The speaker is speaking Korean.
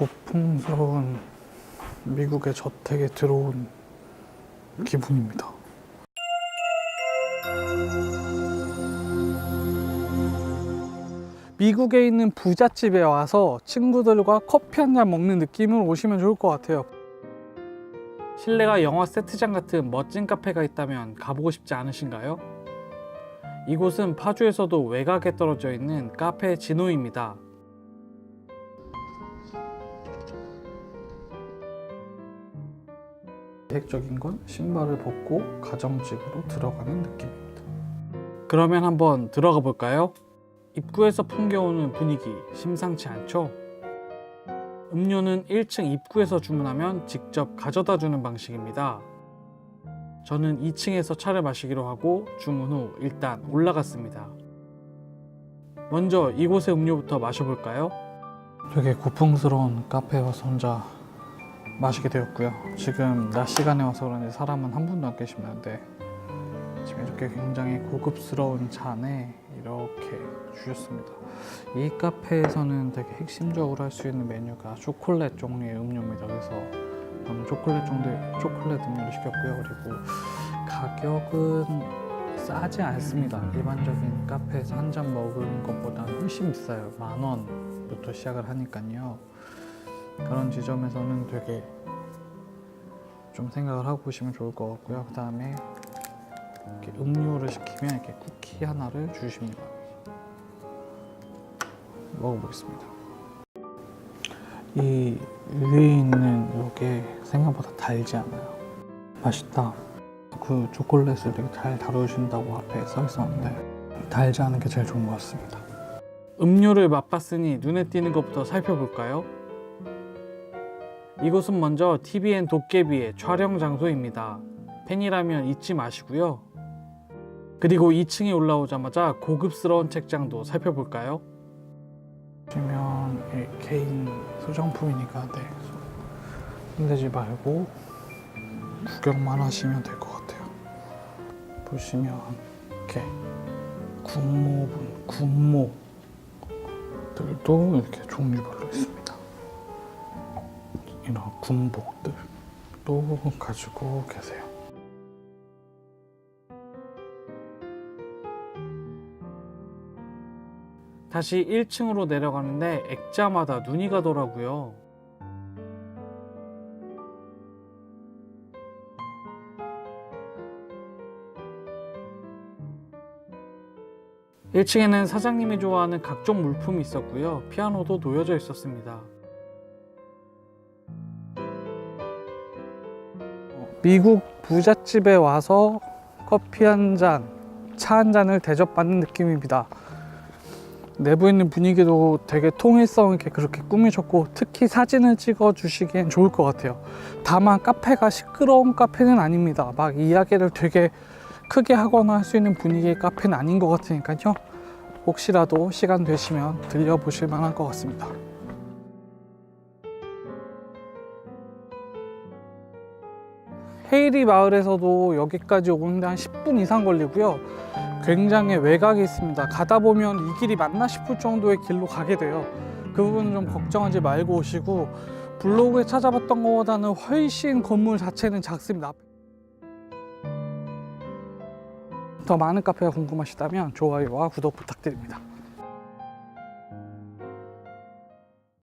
고풍스러운 미국의 저택에 들어온 기분입니다. 미국에 있는 부잣집에 와서 친구들과 커피 한 잔 먹는 느낌으로 오시면 좋을 것 같아요. 실내가 영화 세트장 같은 멋진 카페가 있다면 가보고 싶지 않으신가요? 이곳은 파주에서도 외곽에 떨어져 있는 카페 진호입니다. 계획적인 건 신발을 벗고 가정집으로 들어가는 느낌입니다. 그러면 한번 들어가 볼까요? 입구에서 풍겨오는 분위기 심상치 않죠? 음료는 1층 입구에서 주문하면 직접 가져다 주는 방식입니다. 저는 2층에서 차를 마시기로 하고 주문 후 일단 올라갔습니다. 먼저 이곳의 음료부터 마셔볼까요? 되게 고풍스러운 카페에 와서 혼자 마시게 되었고요. 지금 낮 시간에 와서 그런지 사람은 한 분도 안 계시는데 지금 이렇게 굉장히 고급스러운 잔에 이렇게 주셨습니다. 이 카페에서는 되게 핵심적으로 할 수 있는 메뉴가 초콜릿 종류의 음료입니다. 그래서 저는 초콜릿 종류의 초콜릿 음료를 시켰고요. 그리고 가격은 싸지 않습니다. 일반적인 카페에서 한 잔 먹은 것보다 훨씬 비싸요. 만 원부터 시작을 하니까요. 그런 지점에서는 되게 좀 생각을 하고 보시면 좋을 것 같고요. 그 다음에 이렇게 음료를 시키면 이렇게 쿠키 하나를 주십니다. 먹어보겠습니다. 이 위에 있는 이게 생각보다 달지 않아요. 맛있다. 그 초콜릿을 되게 잘 다루신다고 앞에 써 있었는데 달지 않은 게 제일 좋은 것 같습니다. 음료를 맛봤으니 눈에 띄는 것부터 살펴볼까요? 이곳은 먼저 TVN 도깨비의 촬영 장소입니다. 팬이라면 잊지 마시고요. 그리고 2층에 올라오자마자 고급스러운 책장도 살펴볼까요? 보시면 이 개인 소장품이니까 네. 힘들지 말고 구경만 하시면 될 것 같아요. 보시면 이렇게 군모분, 군모들도 이렇게 종류별로 있습니다. 군복들도 가지고 계세요. 다시 1층으로 내려가는데 액자마다 눈이 가더라고요. 일층에는 사장님이 좋아하는 각종 물품이 있었고요. 피아노도 놓여져 있었습니다. 미국 부잣집에 와서 커피 한 잔, 차 한 잔을 대접받는 느낌입니다. 내부에 있는 분위기도 되게 통일성 있게 그렇게 꾸미셨고 특히 사진을 찍어 주시기엔 좋을 것 같아요. 다만 카페가 시끄러운 카페는 아닙니다. 막 이야기를 되게 크게 하거나 할 수 있는 분위기의 카페는 아닌 것 같으니까요. 혹시라도 시간 되시면 들려보실 만한 것 같습니다. 헤이리 마을에서도 여기까지 오는데 한 10분 이상 걸리고요. 굉장히 외곽에 있습니다. 가다 보면 이 길이 맞나 싶을 정도의 길로 가게 돼요. 그 부분은 좀 걱정하지 말고 오시고 블로그에 찾아봤던 것보다는 훨씬 건물 자체는 작습니다. 더 많은 카페가 궁금하시다면 좋아요와 구독 부탁드립니다.